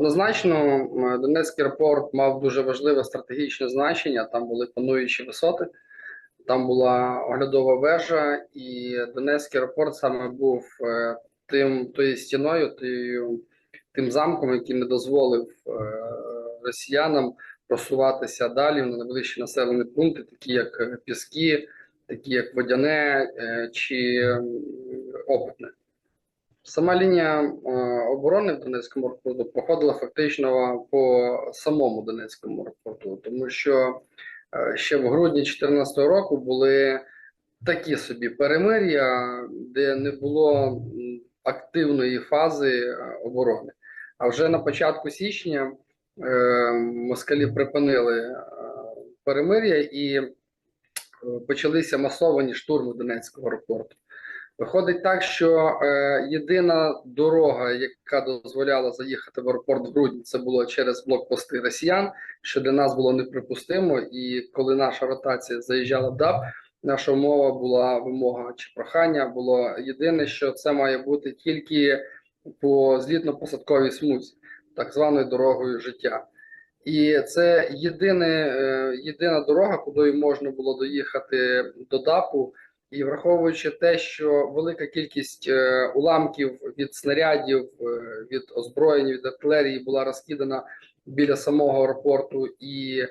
Однозначно, Донецький аеропорт мав дуже важливе стратегічне значення. Там були пануючі висоти, там була оглядова вежа, і Донецький аеропорт саме був е, тим тою стіною, тою, тим замком, який не дозволив е, росіянам просуватися далі на найближчі населені пункти, такі як е, Піски, такі як Водяне чи Опитне. Сама лінія е, оборони в Донецькому аеропорту проходила фактично по самому Донецькому аеропорту, тому що е, ще в грудні 2014 року були такі собі перемир'я, де не було активної фази е, оборони. А вже на початку січня москалі припинили перемир'я і почалися масовані штурми Донецького аеропорту. Виходить так, що е, єдина дорога, яка дозволяла заїхати в аеропорт в грудні, це було через блокпости росіян, що для нас було неприпустимо. І коли наша ротація заїжджала в ДАП, наша умова була вимога чи прохання було єдине, що це має бути тільки по злітно-посадковій смузі, так званою дорогою життя. І це єдине, е, єдина дорога, куди можна було доїхати до ДАПу. І враховуючи те, що велика кількість е, уламків від снарядів, е, від озброєння, від артилерії була розкидана біля самого аеропорту, і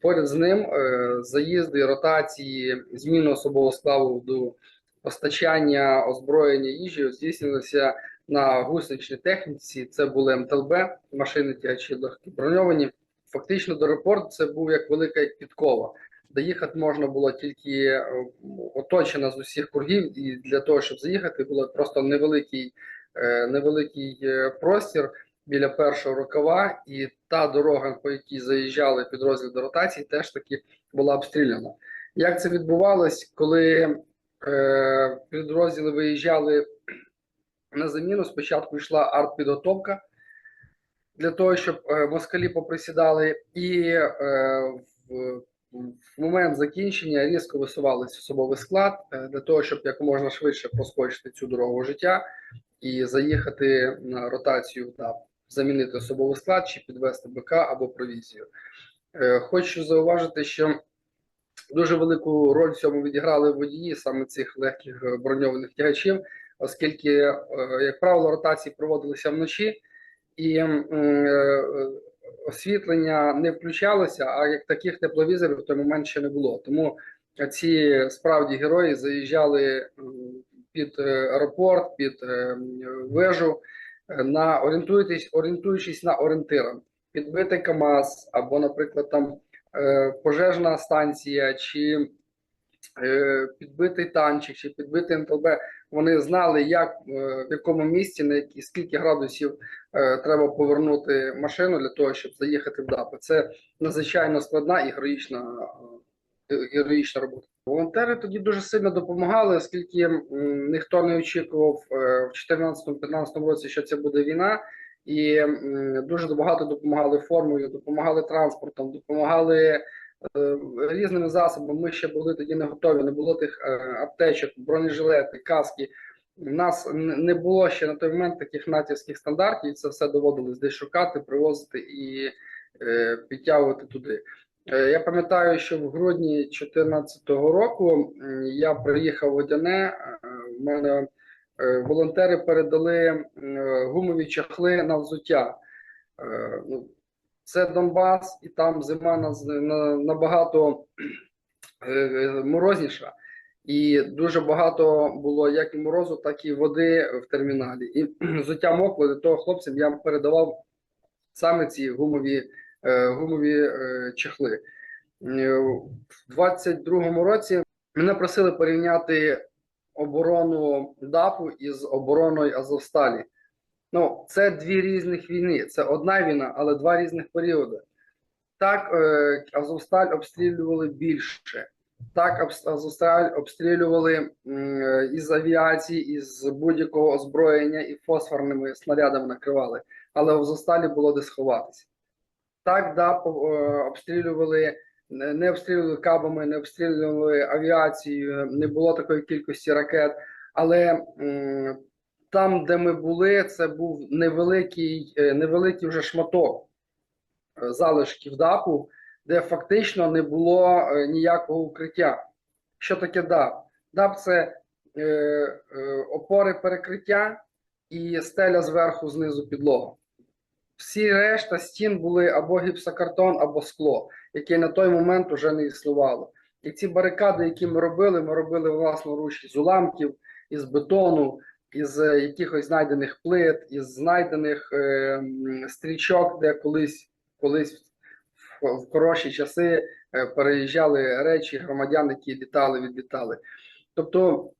поряд з ним е, заїзди, ротації, зміни особового складу до постачання озброєння їжі здійснювалися на гусеничній техніці. Це були МТЛБ, машини тягачі легкі броньовані. Фактично, до аеропорту це був як велика як Доїхати можна було тільки е, оточена з усіх кругів, і для того, щоб заїхати, було просто невеликий, е, невеликий е, простір біля першого рукава, і та дорога, по якій заїжджали підрозділи до ротації, теж таки була обстріляна. Як це відбувалось, коли підрозділи виїжджали на заміну? Спочатку йшла артпідготовка для того, щоб москалі поприсідали, і в в момент закінчення різко висувалися особовий склад е, для того, щоб якомога швидше проскочити цю дорогу життя і заїхати на ротацію ДАП, замінити особовий склад чи підвести БК або провізію. Е, Хочу зауважити, що дуже велику роль в цьому відіграли водії саме цих легких е, броньованих тягачів, оскільки, як правило, ротації проводилися вночі. І освітлення не включалося, а як таких тепловізорів в той момент ще не було. Тому ці справді герої заїжджали під е, аеропорт, під е, вежу, е, на орієнтуючись, орієнтуючись на орієнтиром. Підбитий КАМАЗ або, наприклад, там пожежна станція, чи підбитий танчик, чи підбитий МТЛБ. Вони знали, як в якому місці, на які скільки градусів треба повернути машину для того, щоб заїхати в ДАП. Це надзвичайно складна і героїчна, е, героїчна робота. Волонтери тоді дуже сильно допомагали, оскільки ніхто не очікував е, в 2014-2015 році, що це буде війна. І дуже багато допомагали формою, допомагали транспортом, допомагали е, різними засобами. Ми ще були тоді не готові, не було тих е, аптечок, бронежилети, каски. У нас не було ще на той момент таких натівських стандартів, і це все доводилось десь шукати, привозити і е, підтягувати туди. Е, Я пам'ятаю, що в грудні 2014 року я приїхав в Водяне. е, В мене е, волонтери передали е, гумові чахли на взуття. Е, ну, Це Донбас, і там зима набагато е, е, морозніша. І дуже багато було як і морозу, так і води в терміналі. І взуття мокло, для того хлопцям я передавав саме ці гумові, е, гумові е, чехли. Е, В 22-му році мене просили порівняти оборону ДАПу із обороною Азовсталі. Ну, це дві різних війни. Це одна війна, але два різних періоди. Так, Азовсталь обстрілювали більше. Так, обстрілювали із авіації, із будь-якого озброєння і фосфорними снарядами накривали. Але в Азовсталі було де сховатися. Так, да, е, обстрілювали, не обстрілювали кабами, не обстрілювали авіацією, не було такої кількості ракет. Але там, де ми були, це був невеликий, е, невеликий вже шматок е, залишків ДАПу, де фактично не було е, ніякого укриття. Що таке ДАП? ДАП це е, е, опори перекриття і стеля зверху, знизу підлога. Всі решта стін були або гіпсокартон, або скло, яке на той момент вже не існувало. І ці барикади, які ми робили, ми робили власноруч з уламків, із бетону, із е, якихось знайдених плит, із знайдених е, стрічок, де колись, колись в, хороші часи е, переїжджали речі громадян, які літали, відлітали. Тобто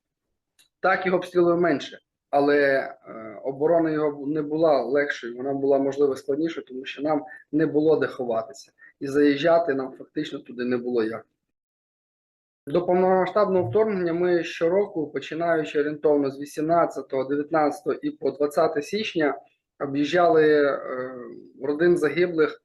так його обстрілили менше, але е, оборона його не була легшою, вона була можливо складнішою, тому що нам не було де ховатися. І заїжджати нам фактично туди не було як. До повномасштабного вторгнення ми щороку, починаючи орієнтовно з 18, 19 і по 20 січня, об'їжджали е, родин загиблих,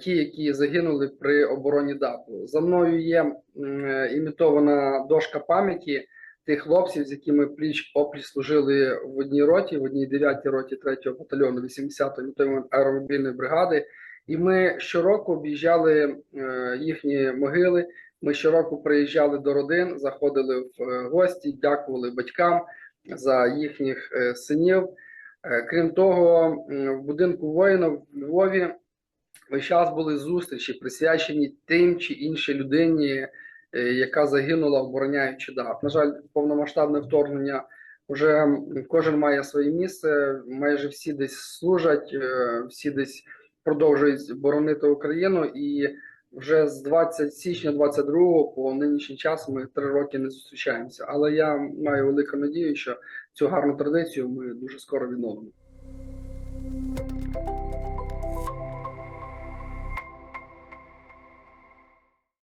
ті, які загинули при обороні ДАПу. За мною є е, імітована дошка пам'яті тих хлопців, з якими пліч опліч служили в одній роті, в одній 9 роті 3-го батальйону 80-ї на той момент аеромобільної бригади. І ми щороку об'їжджали е, їхні могили. Ми щороку приїжджали до родин, заходили в е, гості, дякували батькам за їхніх е, синів. Е, Крім того, в будинку воїнів в Львові весь час були зустрічі, присвячені тим чи іншій людині, е, яка загинула, обороняючи ДАП. На жаль, повномасштабне вторгнення вже кожен має своє місце. Майже всі десь служать, е, всі десь продовжують боронити Україну і вже з 20 січня 22 по нинішній час ми три роки не зустрічаємося. Але я маю велику надію, що цю гарну традицію ми дуже скоро відновимо.